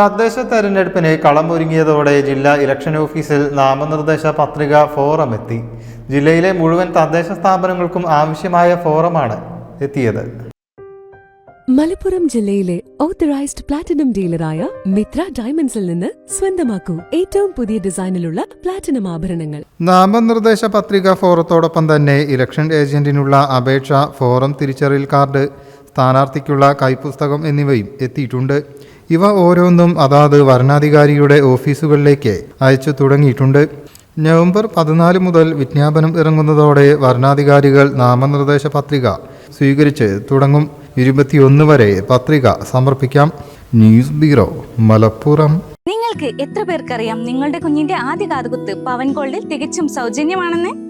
തദ്ദേശ തെരഞ്ഞെടുപ്പിന് കളമൊരുങ്ങിയതോടെ ജില്ലാ ഇലക്ഷൻ ഓഫീസിൽ നാമനിർദ്ദേശ പത്രിക ഫോറം എത്തി ജില്ലയിലെ മുഴുവൻ തദ്ദേശ സ്ഥാപനങ്ങൾക്കും ആവശ്യമായ ഫോറമാണ് എത്തിയത്. മലപ്പുറം ജില്ലയിലെ ഓത്തറൈസ്ഡ് പ്ലാറ്റിനം ഡീലറായ മിത്ര ഡയമണ്ട്സിൽ നിന്ന് സ്വന്തമാക്കൂ ഏറ്റവും പുതിയ ഡിസൈനിലുള്ള പ്ലാറ്റിനം ആഭരണങ്ങൾ. നാമനിർദ്ദേശ പത്രിക ഫോറത്തോടൊപ്പം തന്നെ ഇലക്ഷൻ ഏജന്റിനുള്ള അപേക്ഷ ഫോറം തിരിച്ചറിയൽ കാർഡ് സ്ഥാനാർത്ഥിക്കുള്ള കൈപ്പുസ്തകം എന്നിവയും എത്തിയിട്ടുണ്ട്. ഇവ ഓരോന്നും അതാത് വരണാധികാരിയുടെ ഓഫീസുകളിലേക്ക് അയച്ചു തുടങ്ങിയിട്ടുണ്ട്. നവംബർ പതിനാല് മുതൽ വിജ്ഞാപനം ഇറങ്ങുന്നതോടെ വരണാധികാരികൾ നാമനിർദ്ദേശ പത്രിക സ്വീകരിച്ച് തുടങ്ങും. ഇരുപത്തിയൊന്ന് വരെ പത്രിക സമർപ്പിക്കാം. News bureau Malappuram. നിങ്ങൾക്ക് എത്ര പേർക്കറിയാം നിങ്ങളുടെ കുഞ്ഞിന്റെ ആദ്യ കാതുകുത്ത് പവൻ ഗോൾഡിൽ തികച്ചും സൗജന്യമാണെന്ന്?